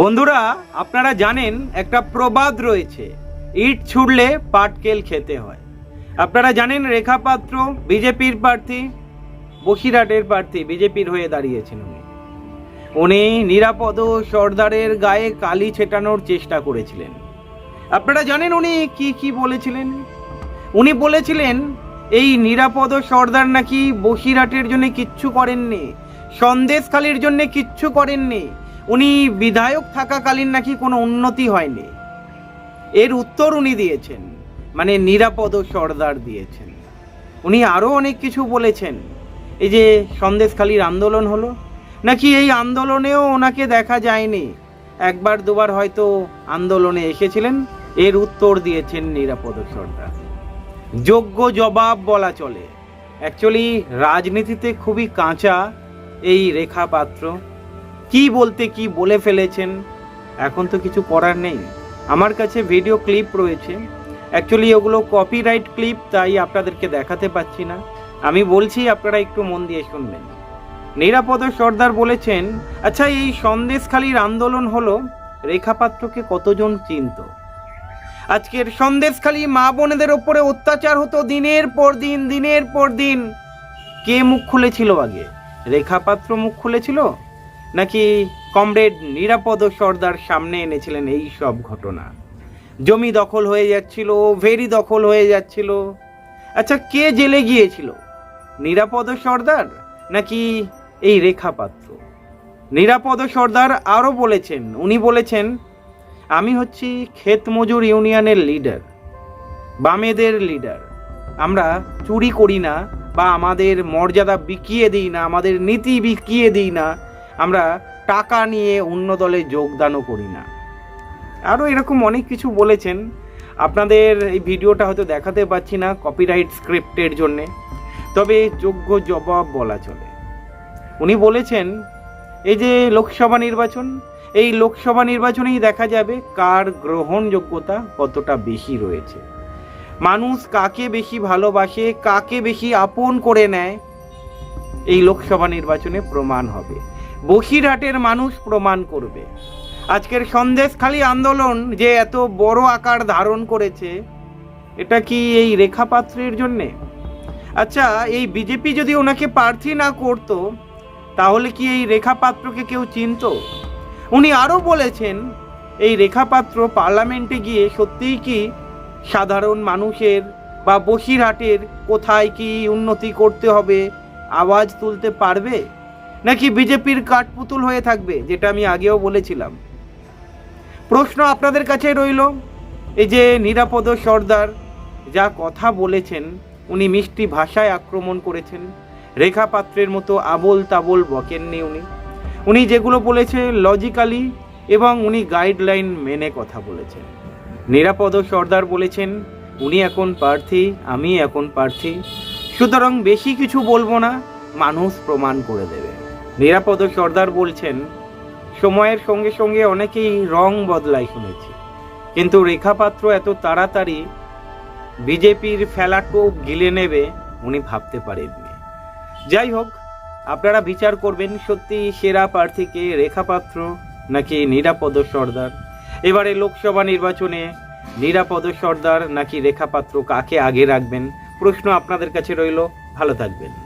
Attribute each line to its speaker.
Speaker 1: বন্ধুরা, আপনারা জানেন একটা প্রবাদ রয়েছে। ইট ছুড়লে পাটকেল খেতে হয়। আপনারা জানেন রেখা পাত্র বিজেপির প্রার্থী, বসিরহাটের প্রার্থী, বিজেপির হয়ে দাঁড়িয়েছেন উনি। উনি নিরাপদ সর্দারের গায়ে কালি ছেটানোর চেষ্টা করেছিলেন। আপনারা জানেন উনি কি কি বলেছিলেন? উনি বলেছিলেন, এই নিরাপদ সর্দার নাকি বসিরহাটের জন্য কিচ্ছু করেননি, সন্দেশখালির জন্য কিচ্ছু করেননি উনি বিধায়ক থাকাকালীন নাকি কোনো উন্নতি হয়নি। এর উত্তর উনি দিয়েছেন মানে নিরাপদ সর্দার দিয়েছেন। উনি আরও অনেক কিছু বলেছেন। এই যে সন্দেশখালির আন্দোলন হলো, নাকি এই আন্দোলনেও ওনাকে দেখা যায়নি। একবার দুবার হয়তো আন্দোলনে এসেছিলেন, এর উত্তর দিয়েছেন নিরাপদ সর্দার। যোগ্য জবাব বলা চলে। অ্যাকচুয়ালি রাজনীতিতে খুবই কাঁচা এই রেখা পাত্র কি বলতে কি বলে ফেলেছেন? এখন তো কিছু করার নেই। আমার কাছে ভিডিও ক্লিপ রয়েছে। অ্যাকচুয়ালি ওগুলো কপিরাইট ক্লিপ তাই আপনাদেরকে দেখাতে পাচ্ছি না। আমি বলছি, আপনারা একটু মন দিয়ে শুনবেন। নিরাপদ সর্দার বলেছেন আচ্ছা এই সন্দেশখালির আন্দোলন হলো রেখাপাত্রকে কতজন চিনত? আজকের সন্দেশখালি মা বোনেদের ওপরে অত্যাচার হতো দিনের পর দিন, দিনের পর দিন। কে মুখ খুলেছিল আগে? রেখাপাত্র মুখ খুলেছিল? নাকি কমরেড নিরাপদ সর্দার সামনে এনেছিলেন এই সব ঘটনা? জমি দখল হয়ে যাচ্ছিল, ভেরি দখল হয়ে যাচ্ছিল। আচ্ছা কে জেলে গিয়েছিল? নিরাপদ সর্দার নাকি এই রেখাপাত্র? নিরাপদ সর্দার আরও বলেছেন, উনি বলেছেন, আমি হচ্ছি ক্ষেত মজুর ইউনিয়নের লিডার, বামেদের লিডার। আমরা চুরি করি না বা আমাদের মর্যাদা বিকিয়ে দিই না, আমাদের নীতি বিকিয়ে দিই না আমরা টাকা নিয়ে অন্য দলে যোগদানও করি না। আরও এরকম অনেক কিছু বলেছেন। আপনাদের এই ভিডিওটা হয়তো দেখাতে পাচ্ছি না কপিরাইট স্ক্রিপ্টের জন্যে। তবে যোগ্য জবাব বলা চলে। উনি বলেছেন, এই যে লোকসভা নির্বাচন, এই লোকসভা নির্বাচনেই দেখা যাবে কার গ্রহণযোগ্যতা কতটা বেশি রয়েছে। মানুষ কাকে বেশি ভালোবাসে, কাকে বেশি আপন করে নেয়, এই লোকসভা নির্বাচনে প্রমাণ হবে। বসিরহাটের মানুষ প্রমাণ করবে। আজকের সন্দেশখালী আন্দোলন যে এত বড় আকার ধারণ করেছে, এটা কি এই রেখাপাত্রের জন্যে? আচ্ছা এই বিজেপি যদি ওনাকে প্রার্থী না করতো, তাহলে কি এই রেখাপাত্রকে কেউ চিনত? উনি আরও বলেছেন, এই রেখাপাত্র পার্লামেন্টে গিয়ে সত্যিই কি সাধারণ মানুষের বা বসিরহাটের কোথায় কি উন্নতি করতে হবে, আওয়াজ তুলতে পারবে? নাকি বিজেপির কাঠপুতুল হয়ে থাকবে, যেটা আমি আগেও বলেছিলাম। প্রশ্ন আপনাদের কাছে রইল, এই যে নিরাপদ সর্দার যা কথা বলেছেন, উনি মিষ্টি ভাষায় আক্রমণ করেছেন, রেখা পাত্রের মতো আবোল তাবোল বকেননি উনি। উনি যেগুলো বলেছে লজিক্যালি এবং উনি গাইডলাইন মেনে কথা বলেছেন। নিরাপদ সর্দার বলেছেন, উনি এখন প্রার্থী, আমি এখন প্রার্থী। সুতরাং বেশি কিছু বলব না, মানুষ প্রমাণ করে দেবে। নিরাপদ সর্দার বলছেন, সময়ের সঙ্গে সঙ্গে অনেকেই রং বদলায় শুনেছি। কিন্তু রেখাপাত্র এত তাড়াতাড়ি বিজেপির ফেলা টোপ গিলে নেবে উনি ভাবতে পারেননি। যাই হোক, আপনারা বিচার করবেন সত্যি সেরা প্রার্থীকে রেখাপাত্র নাকি নিরাপদ সর্দার? এবারে লোকসভা নির্বাচনে নিরাপদ সর্দার নাকি রেখাপাত্র কাকে আগে রাখবেন? প্রশ্ন আপনাদের কাছে রইল। ভালো থাকবেন।